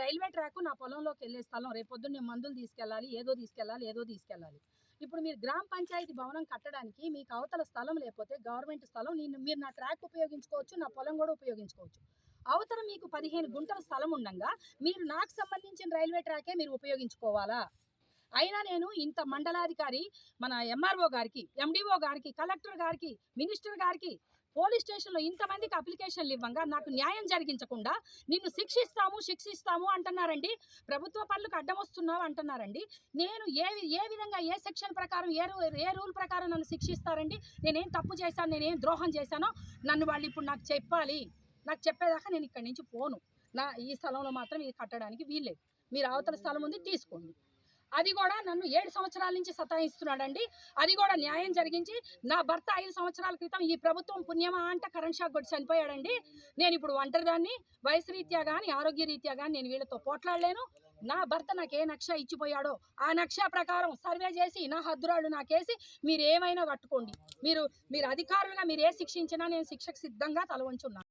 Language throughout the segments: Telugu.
రైల్వే ట్రాక్ నా పొలంలోకి వెళ్ళే స్థలం. రేపు నేను మందులు తీసుకెళ్ళాలి ఏదో తీసుకెళ్ళాలి ఏదో తీసుకెళ్ళాలి. ఇప్పుడు మీరు గ్రామ పంచాయతీ భవనం కట్టడానికి మీకు అవతల స్థలం లేకపోతే గవర్నమెంట్ స్థలం నేను మీరు నా ట్రాక్ ఉపయోగించుకోవచ్చు నా పొలం కూడా ఉపయోగించుకోవచ్చు. అవతల మీకు పదిహేను గుంటల స్థలం ఉండగా మీరు నాకు సంబంధించిన రైల్వే ట్రాకే మీరు ఉపయోగించుకోవాలా? అయినా నేను ఇంత మండలాధికారి మన ఎంఆర్ఓ గారికి ఎండిఓ గారికి కలెక్టర్ గారికి మినిస్టర్ గారికి పోలీస్ స్టేషన్లో ఇంతమందికి అప్లికేషన్లు ఇవ్వంగా నాకు న్యాయం జరిగించకుండా నిన్ను శిక్షిస్తాము శిక్షిస్తాము అంటున్నారండి. ప్రభుత్వ పనులకు అడ్డం వస్తున్నావు అంటున్నారండి. నేను ఏ ఏ విధంగా ఏ సెక్షన్ ప్రకారం ఏ ఏ రూల్ ప్రకారం నన్ను శిక్షిస్తారండి? నేనేం తప్పు చేశాను నేనేం ద్రోహం చేశానో నన్ను వాళ్ళు ఇప్పుడు నాకు చెప్పాలి. నాకు చెప్పేదాకా నేను ఇక్కడి నుంచి పోను. నా ఈ స్థలంలో మాత్రం ఇది కట్టడానికి వీల్లేదు. మీరు అవతల స్థలం ఉంది తీసుకోండి. అది కూడా నన్ను ఏడు సంవత్సరాల నుంచి సతాయిస్తున్నాడండి. అది కూడా న్యాయం జరిగించి నా భర్త ఐదు సంవత్సరాల క్రితం ఈ ప్రభుత్వం పుణ్యమా అంట కరెంట్ షాక్ కొట్టి చనిపోయాడండి. నేను ఇప్పుడు ఒంటరిదాన్ని వయసు రీత్యా కానీ ఆరోగ్య రీత్యా కానీ నేను వీళ్ళతో పోట్లాడలేను. నా భర్త నాకు ఏ నక్ష ఇచ్చిపోయాడో ఆ నక్ష ప్రకారం సర్వే చేసి నా హద్దురాళ్ళు నాకేసి మీరు ఏమైనా కట్టుకోండి. మీరు మీరు అధికారులుగా మీరు ఏ శిక్షించినా నేను శిక్షకు సిద్ధంగా తల వంచున్నాను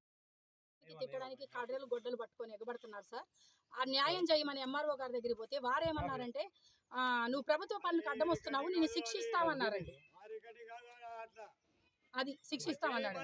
తిట్టడానికి కడ్రలు గొడ్డలు పట్టుకొని ఎగబడుతున్నారు సార్. ఆ న్యాయం చేయమని ఎంఆర్ఓ గారి దగ్గరికి పోతే వారేమన్నారంటే ఆ, నువ్వు ప్రభుత్వ పనులకు అడ్డం వస్తున్నావు నేను శిక్షిస్తామన్నారండి. అది శిక్షిస్తామన్నాడు